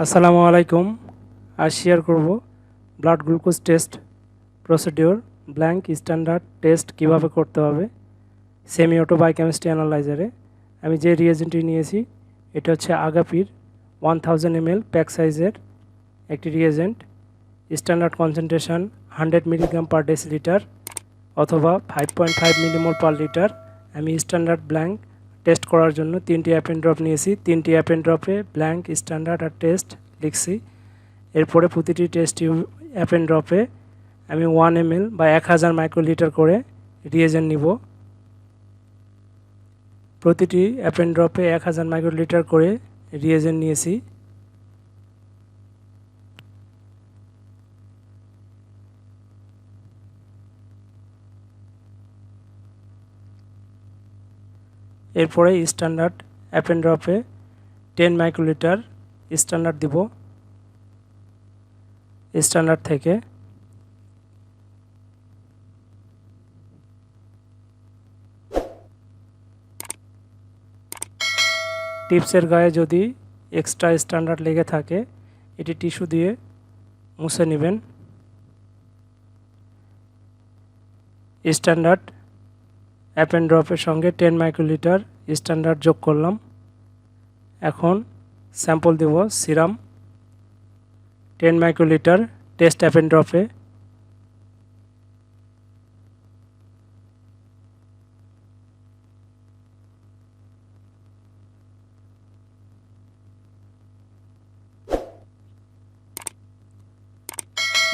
আসসালামু আলাইকুম। আজ শেয়ার করব blood glucose test procedure blank standard test কীভাবে করতে হবে সেমি অটো বায়োকেমিস্ট্রি অ্যানালাইজারে আমি যে রিয়েজেন্টটি নিয়েছি, এটা হচ্ছে আগাপির one thousand M L pack সাইজের একটি reagent standard concentration hundred milligram per decilitre অথবা five point five millimole per litre আমি স্ট্যান্ডার্ড ব্ল্যাঙ্ক টেস্ট করার জন্য তিনটি অ্যাপেন ড্রপ নিয়েছি। তিনটি অ্যাপেন ড্রপে ব্ল্যাঙ্ক স্ট্যান্ডার্ড আর টেস্ট লিখছি। এরপরে প্রতিটি টেস্ট অ্যাপেন ড্রপে আমি ওয়ান এম বা এক হাজার মাইক্রোলিটার করে রিয়েজেন্ট নিব। প্রতিটি অ্যাপেন ড্রপে এক হাজার মাইক্রোলিটার করে রিয়েজেন্ট নিয়েছি। এরপরে স্ট্যান্ডার্ড অ্যাপেন ড্রপে টেন মাইক্রোলিটার স্ট্যান্ডার্ড দিব। স্ট্যান্ডার্ড থেকে টিপসের গায়ে যদি এক্সট্রা স্ট্যান্ডার্ড লেগে থাকে, এটি টিস্যু দিয়ে মুছে নেবেন। স্ট্যান্ডার্ড অ্যাপেন ড্রপের সঙ্গে টেন মাইক্রোলিটার স্ট্যান্ডার্ড যোগ করলাম। এখন স্যাম্পল দেব সিরাম। টেন মাইক্রোলিটার টেস্ট অ্যাপেন ড্রপে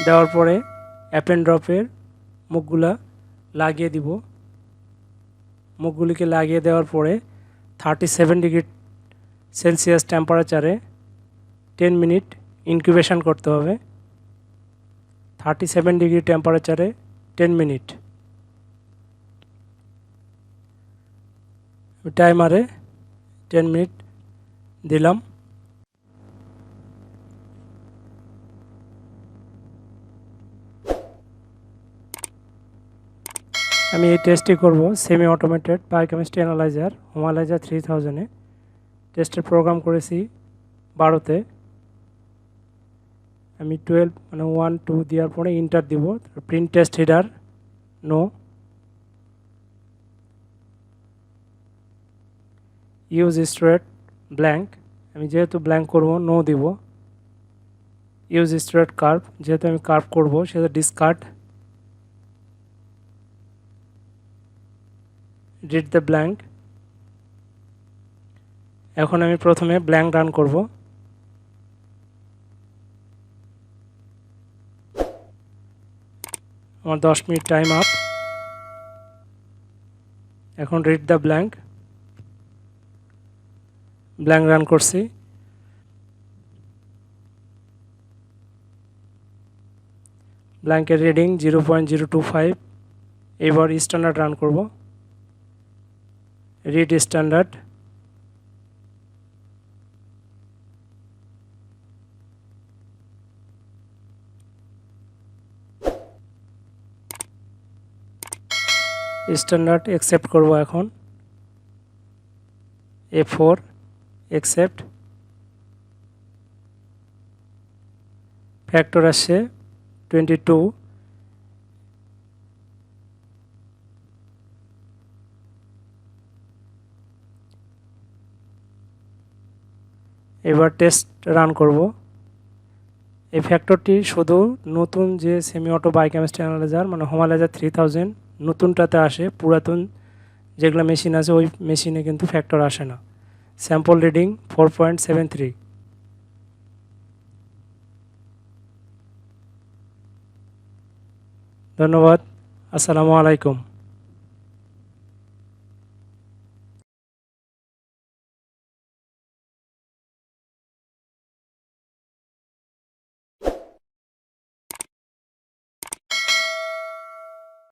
দেওয়ার পরে অ্যাপেন ড্রপের মুখগুলা লাগিয়ে দিব। মুখগুলিকে লাগিয়ে দেওয়ার পরে থার্টি সেভেন ডিগ্রি সেলসিয়াস টেম্পারেচারে টেন মিনিট ইনকিউবেশন করতে হবে। থার্টি সেভেন ডিগ্রি টেম্পারেচারে টেন মিনিট টাইমারে টেন মিনিট দিলাম। আমি এই টেস্টটি করব semi automated biochemistry analyser Humalyzer three থাউজেন্ডে টেস্টের প্রোগ্রাম করেছি বারোতে। আমি টুয়েলভ মানে ওয়ান টু দেওয়ার পরে ইন্টার দিব print test header no use straight blank আমি যেহেতু ব্ল্যাঙ্ক করব নো দিব। ইউজ স্ট্রেট কার্ভ যেহেতু আমি কার্ভ করব সেটা ডিসকার্ড রিড দ্য ব্ল্যাঙ্ক এখন আমি প্রথমে ব্ল্যাঙ্ক রান করব। আমার দশ মিনিট টাইম আপ এখন read the blank blank run করছি। ব্ল্যাঙ্কের reading zero point zero two five এবার স্ট্যান্ডার্ড রান করব। Read standard স্ট্যান্ডার্ড অ্যাকসেপ্ট করব এখন। এ ফোর অ্যাকসেপ্ট ফ্যাক্টর আসছে টোয়েন্টি টু এবার টেস্ট রান করব। এই ফ্যাক্টরটি শুধু নতুন যে সেমি অটো বায়োকেমিস্ট্রি অ্যানালাইজার মানে হোমালাইজার থ্রি থাউজেন্ড নতুনটাতে আসে, পুরাতন যেগুলো মেশিন আছে, ওই মেশিনে কিন্তু ফ্যাক্টর আসে না। Sample reading four point seven three ধন্যবাদ। আসসালামু আলাইকুম।